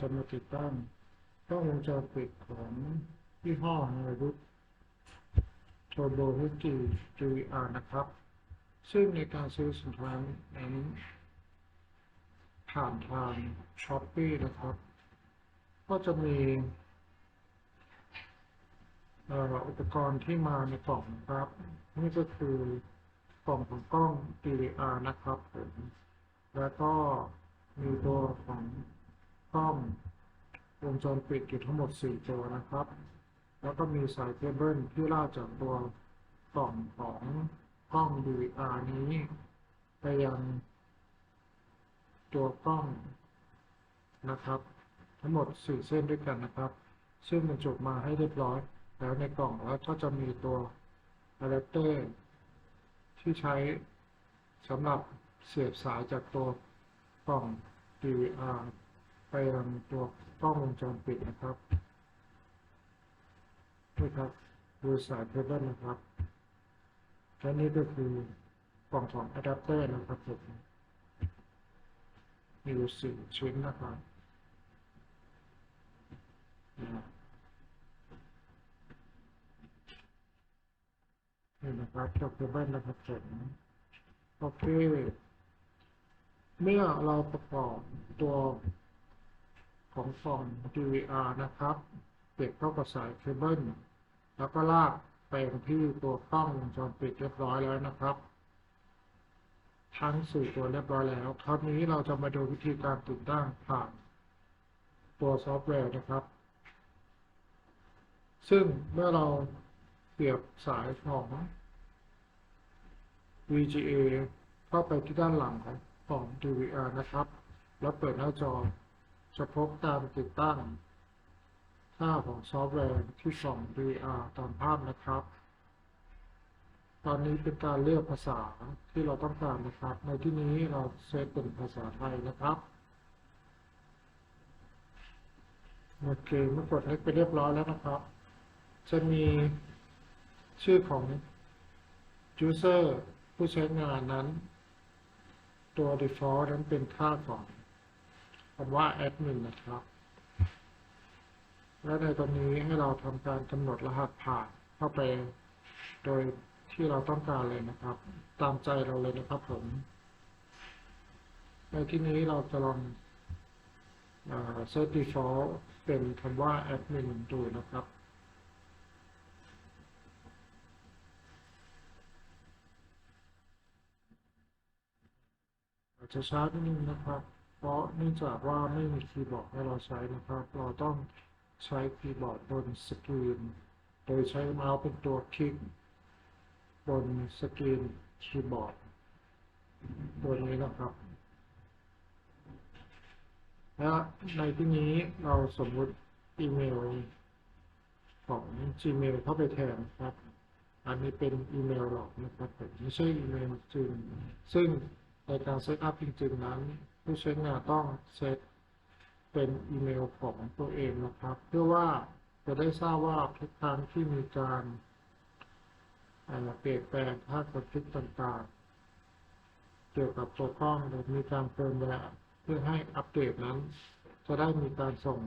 จะมาติดตั้งกล้องวงจรปิดของยี่ห้อเฮรุตโทโบฮุจิ GVR นะครับ ซึ่งในการซื้อสินค้านั้นผ่านทางช้อปปี้นะครับ ก็จะมีอุปกรณ์ที่มาในกล่องนะครับ นี่ก็คือกล่องของกล้อง DVR นะครับผมแล้วก็มีตัวของ กล้องวงจรปิดอยู่ทั้งหมด 4 ตัวนะครับ แล้วก็มีสายเคเบิลที่ลากจากตัวกล่องของกล้อง DVR นี้ ไปยังตัวกล้องนะครับ ทั้งหมด 4 เส้นด้วยกันนะครับ ซึ่งบรรจุมาให้เรียบร้อย แล้วในกล่องแล้วก็จะมีตัวอะแดปเตอร์ที่ใช้สำหรับเสียบสายจากตัวกล่อง DVR ไปยังตัวกล้องวงจรปิดนะครับนี่ครับดูสายเคเบิลนะครับและนี่ก็คือกล่องของอะแดปเตอร์นะครับผมมีอยู่สี่ชิ้นนะครับนะนี่นะครับตัวเคเบิลนะครับผมโอเคเมื่อเราประกอบตัว ของกล่อง DVR นะครับ เก็บเข้ากับสายเคเบิลแล้วก็ลากไปที่ตัวกล้องวงจรปิดเรียบร้อยแล้วนะครับ ทั้งสี่ตัวเรียบร้อยแล้ว คราวนี้เราจะมาดูวิธีการติดตั้งผ่านตัวซอฟต์แวร์นะครับ ซึ่งเมื่อเราเสียบสายของ VGA เข้าไปที่ด้านหลังของกล่อง DVR นะครับ แล้วเปิดหน้าจอ จะพบการติดตั้งค่าของซอฟต์แวร์ที่กล่อง DVR ตามภาพนะครับ ตอนนี้เป็นการเลือกภาษาที่เราต้องการนะครับ ในที่นี้เราเซตเป็นภาษาไทยนะครับโอเคเมื่อกดให้ไปเรียบร้อยแล้วนะครับ จะมีชื่อของ user ผู้ใช้งานนั้น ตัว default นั้นเป็นค่าของ คำว่า admin นะครับ และในตอนนี้ให้เราทำการกำหนดรหัสผ่านเข้าไป โดยที่เราต้องการเลยนะครับ ตามใจเราเลยนะครับผม ในที่นี้เราจะลองเอ่อ set default เป็นคำว่า admin ดูนะครับจจะช้านิดนึงนะครับ เพราะเนื่องจากว่าไม่มีคีย์บอร์ดให้เราใช้นะครับ เราต้องใช้คีย์บอร์ดบนสกรีน โดยใช้เมาส์เป็นตัวคลิก บนสกรีนคีย์บอร์ดตัวนี้นะครับและในที่นี้เราสมมุติอีเมลของ Gmail เข้าไปแทนครับ อันนี้เป็นอีเมลหลอกนะครับผมไม่ใช่อีเมลจริง ซึ่งในการเซตอัพจริงๆนั้น ผู้ใช้งานต้องเซตเป็นอีเมลของตัวเองนะครับ เพื่อว่าจะได้ทราบว่าทุกครั้งที่มีการเอ่อเปลี่ยนแปลงค่ากดคลิกต่างๆ เกี่ยวกับตัวกล้องหรือมีการเพิ่มแวร์เพื่อให้อัปเดตนั้น จะได้มีการส่ง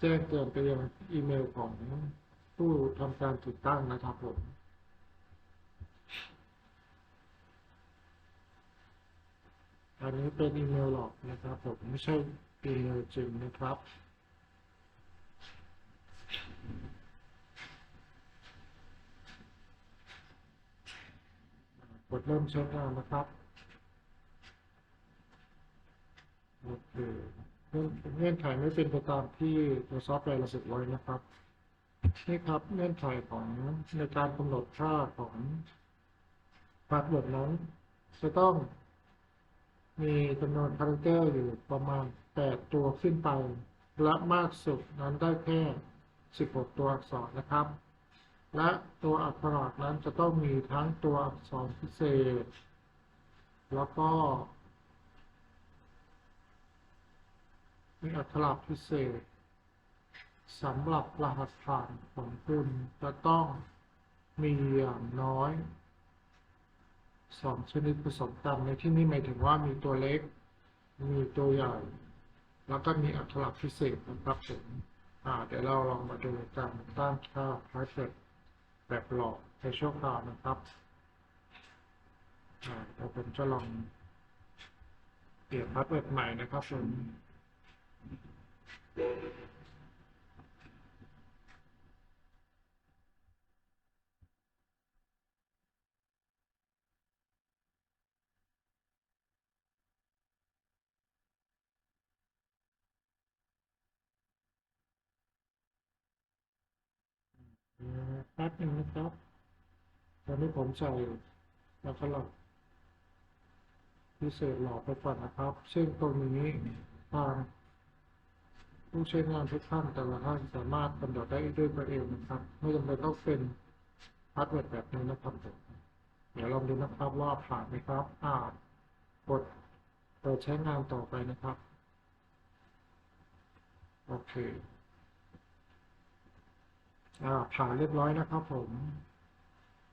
แจ้งเตือนไปยังอีเมลของผู้ทำการติดตั้งนะครับผม อันนี้เป็นอีเมลหลอกนะครับผมไม่ใช่อีเมลจริงนะครับกดเริ่มใช้งานนะครับโอเคเงื่อนเงื่อนไขไม่เป็นไปตามที่ตัวซอฟต์แวร์ระบุไว้นะครับนี่ครับเงื่อนไขของในการกำหนดค่าของพาสเวิร์ดนั้นจะต้อง มีจำนวนคาแรคเตอร์อยู่ประมาณ 8 ตัวขึ้นไป และมากสุดนั้นได้แค่ 16 ตัวอักษรนะครับ และตัวอักษรนั้นจะต้องมีทั้งตัวอักษรพิเศษ แล้วก็ มีอักขระพิเศษสำหรับรหัสผ่านของคุณจะต้องมีอย่างน้อย สองชนิดผสมกันในที่นี้หมายถึงว่ามีตัวเล็ก มีตัวใหญ่ แล้วก็มีอัตลักษณ์พิเศษนะครับผมอ่าเดี๋ยวเราลองมาดูการตั้งค่า private แบบหลอกในชั่วคราวนะครับอ่าเดี๋ยวผมจะลองเปลี่ยนพาสเวิร์ดใหม่นะครับผม แป๊บหนึงนะครับ ตอนนี้ผมใส่อัตลักษณ์พิเศษหลอไปก่อนนะครับ ซึ่งตรงนี้ทางผู้ใช้งานทุกท่านแต่ละท่านสามารถกำหนดได้ด้วยตัวเองนะครับ ไม่จำเป็นต้องเป็นพาสเวิร์ดแบบนี้นะครับผมเดี๋ยวลองดูนะครับว่าผ่านไหมครับอ่ากดเปิดใช้งานต่อไปนะครับ โอเค ผ่านเรียบร้อยนะครับผม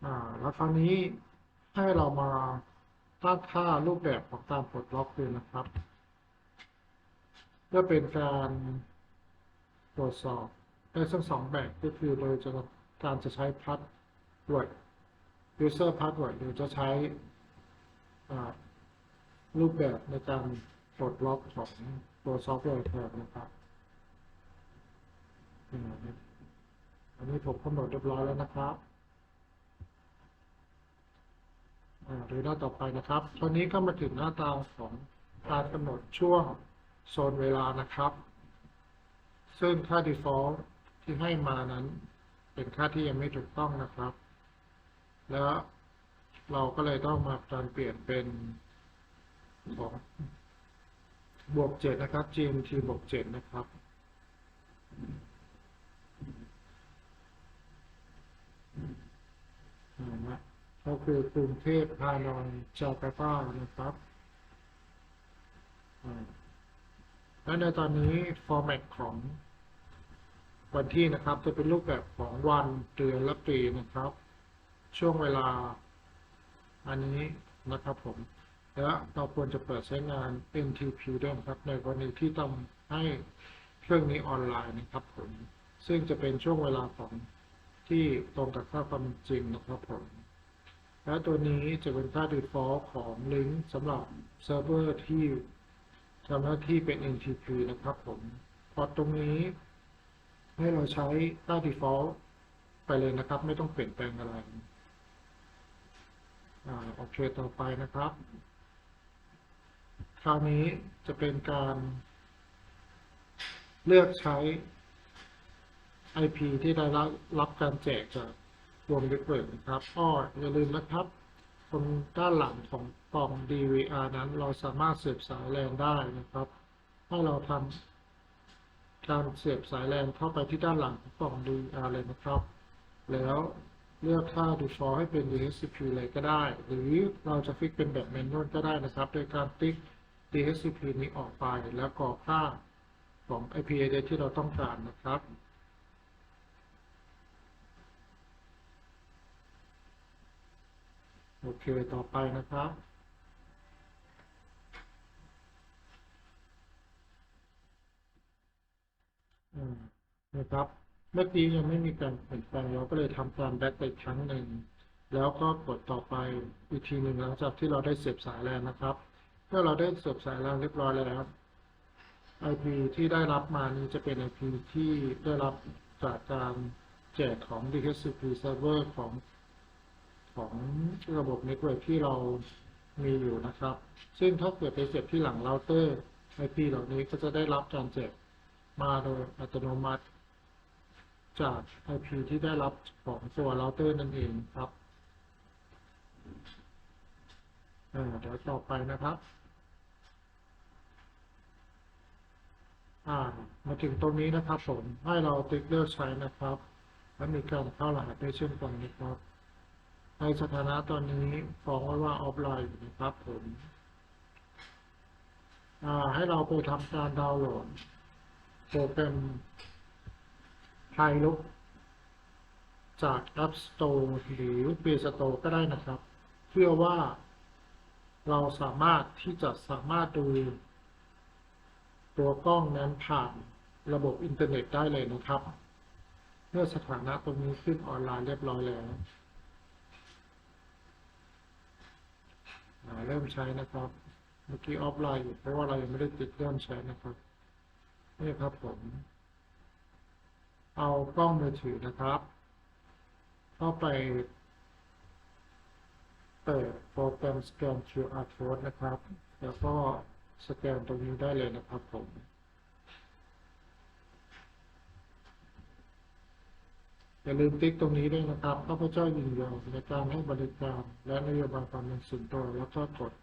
อ่าแล้วคราวนี้ให้เรามาตั้งค่ารูปแบบของการปลดล็อกดูนะครับ เพื่อเป็นการตรวจสอบได้ทั้งสองแบบก็คือโดยจะการจะใช้พัดเวิร์ด user password หรือจะใช้รูปแบบในการปลดล็อกของตัวซอฟต์แวร์แทนนะครับ อันนี้ผมกำหนดเรียบร้อยแล้วนะครับดูหน้าต่อไปนะครับ ตอนนี้ก็มาถึงหน้าตาของการกำหนดช่วงโซนเวลานะครับ ซึ่งค่า default ที่ให้มานั้น เป็นค่าที่ยังไม่ถูกต้องนะครับ แล้วเราก็เลยต้องมาการเปลี่ยนเป็นของบวกเจ็ดนะครับ GMT บวกเจ็ดนะครับ นะก็คือกรุงเทพฮานอยจาการ์ตานะครับอ่าและในตอนนี้ฟอร์แมตของวันที่นะครับ จะเป็นรูปแบบของวันเดือนและปีนะครับ ช่วงเวลา อันนี้นะครับผม และเราควรจะเปิดใช้งาน NTP ด้วยนะครับ ในกรณีที่ต้องให้เครื่องนี้ออนไลน์นะครับผม ซึ่งจะเป็นช่วงเวลาของ ที่ตรงกับค่าความจริงนะครับผม และตัวนี้จะเป็นค่า default ของลิงก์สำหรับเซิร์ฟเวอร์ที่ทำหน้าที่เป็น NTP นะครับผมพอตรงนี้ ให้เราใช้ค่า default ไปเลยนะครับ ไม่ต้องเปลี่ยนแปลงอะไรอ่าโอเคต่อไปนะครับ คราวนี้จะเป็นการเลือกใช้ IP ที่ได้รับการแจกจากวงเน็ตเวิร์กนะครับอ้ออย่าลืมนะครับตรงด้านหลังของกล่อง DVR นั้นเราสามารถเสียบสายแลนได้นะครับให้เราทำการเสียบสายแลนเข้าไปที่ด้านหลังของกล่อง DVR เลยนะครับ แล้วเลือกค่า default ให้เป็น DHCP เลยก็ได้ หรือเราจะฟิกเป็นแบบแมนนวลก็ได้นะครับ โดยการติ๊ก DHCP นี้ออกไปแล้วกรอกค่าของ IP address ที่เราต้องการนะครับ โอเค ต่อไปนะครับ อืมนะครับ เมื่อกี้ยังไม่มีการเปลี่ยนแปลงเราก็เลยทำการแบ็กไปครั้งหนึ่ง แล้วก็กดต่อไปอีกทีหนึ่งหลังจากที่เราได้เสียบสายแล้วนะครับ เมื่อเราได้เสียบสายแล้วเรียบร้อยแล้ว IP ที่ได้รับมานี้จะเป็น IP ที่ได้รับจากการแจกของ DHCP server ของ ของระบบเน็ตเวิร์กที่เรามีอยู่นะครับ ซึ่งถ้าเกิดไปเสียบที่หลังเราเตอร์ IP เหล่านี้ก็จะได้รับการแจกมาโดยอัตโนมัติ จาก IP ที่ได้รับของตัวเราเตอร์นั่นเองครับเดี๋ยวต่อไปนะครับ มาถึงตรงนี้นะครับผมให้เราติ๊กเลือกใช้นะครับ และมีการเข้ารหัสด้วยเช่นกันนะครับ ในสถานะตอนนี้ฟ้องไว้ว่าออฟไลน์อยู่นะครับผมให้เราไปทำการดาวน์โหลดโปรแกรมไทลุกจาก App Store หรือ Play Store ก็ได้นะครับ เพื่อว่าเราสามารถที่จะสามารถดู ตัวกล้องนั้นผ่านระบบอินเทอร์เน็ตได้เลยนะครับ เมื่อสถานะตรงนี้ขึ้นออนไลน์เรียบร้อยแล้วอ่า เริ่มใช้นะครับ เมื่อกี้ออฟไลน์อยู่เพราะว่าเรายังไม่ได้ติดเริ่มใช้นะครับ นี่ครับผม เอากล้องมือถือนะครับ เข้าไป เปิดโปรแกรมสแกน QR code นะครับ แล้วก็สแกนตรงนี้ได้เลยนะครับผม อย่าลืมติ๊กตรงนี้ด้วยนะครับข้าพเจ้ายินยอมในการให้บริการ และนโยบายความเป็นส่วนตัวแล้วก็กด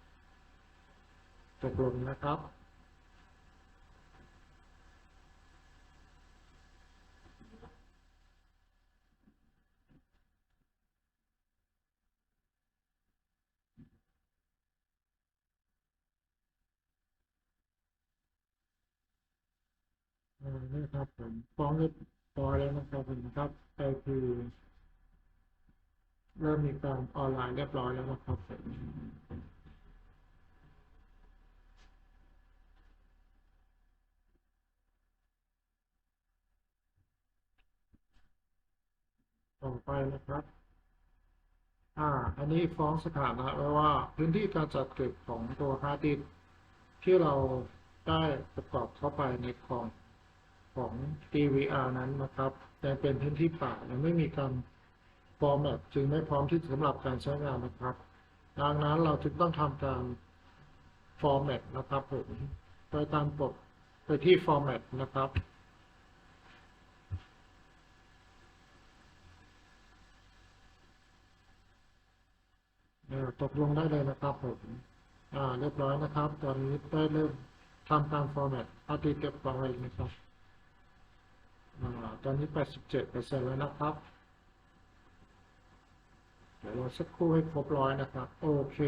ตกลงนะครับนี่ครับผมฟ้องเรียบ ร้อแล้วนะครับผมครับไปคือ เริ่มมีการออนไลน์เรียบร้อยแล้วนะครับต่อไปนะครับ อ่า อันนี้ฟ้องสถานะไว้ว่าพื้นที่การจัดเก็บของตัวฮาร์ดดิสที่เราได้ประกอบเข้าไปในคอม ของ DVR นั้นนะครับยังเป็นพื้นที่เปล่ายังไม่มีการฟอร์แมตจึงไม่พร้อมที่สำหรับการใช้งานนะครับ ดังนั้นเราจึงต้องทำการฟอร์แมตนะครับผมโดยตามกดไปที่ฟอร์แมตนะครับเอ่อตกลงได้เลยนะครับผมเรียบร้อยนะครับ ตอนนี้ได้เริ่มทำการฟอร์แมตอาทิตย์เก็บไว้นะครับ อ่าตอนนี้ 87เปอร์เซ็นแล้วนะครับ เดี๋ยวเราสักครู่ให้ครบร้อยนะครับ โอเค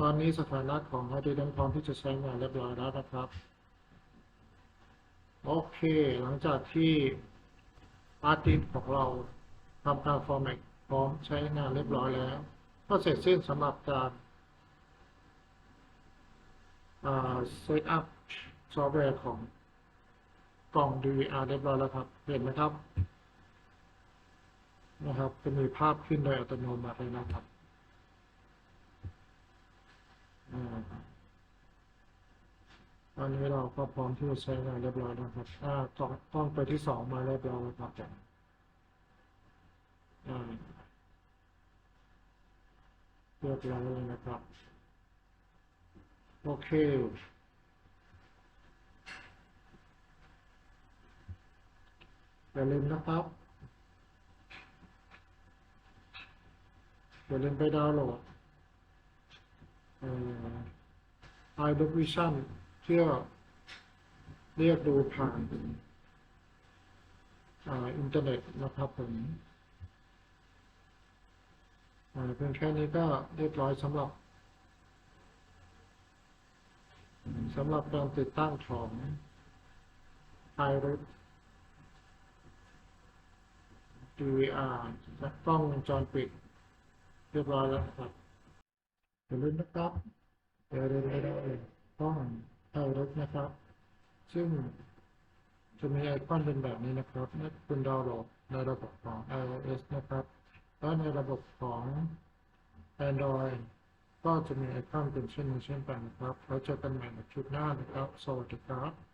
ตอนนี้สถานะของฮาร์ดดิสก์พร้อมที่จะใช้งานเรียบร้อยแล้วนะครับ โอเค หลังจากที่อาร์ติสของเราทำการฟอร์แมตพร้อมใช้งานเรียบร้อยแล้ว ก็เสร็จสิ้นสำหรับการเซตอัพซอฟต์แวร์ของ กล่อง DVR เรียบร้อยแล้วครับ เห็นไหมครับ นะครับ จะมีภาพขึ้นโดยอัตโนมัติเลยนะครับอ่าตอนนี้เราก็พร้อมที่จะใช้งานเรียบร้อยแล้วครับอ่าต้องต้องไปที่สองมาเรียบร้อยแล้วครับอ่าเรียบร้อยเลยนะครับ โอเค อย่าลืมนะครับ อย่าลืมไปดาวน์โหลดเอ่อ iDoc Vision เพื่อเรียกดูผ่านอินเทอร์เน็ตนะครับผมเพียงแค่นี้ก็เรียบร้อยสำหรับสำหรับการติดตั้งของ iRoot DVR และกล้องวงจรปิด เรียบร้อยแล้วครับอย่าลืมนะครับอย่าลืมไม่ได้กล้องไทยรถนะครับ ซึ่งจะมีไอคอนเป็นแบบนี้นะครับเมื่คุณดาวน์โหลดในระบบของ iOS นะครับและในระบบของ Android ก็จะมีไอคอนเป็นเช่นนี้เช่นกันนะครับ แล้วเจอกันใหม่ในคลิปหน้านะครับ สวัสดีครับ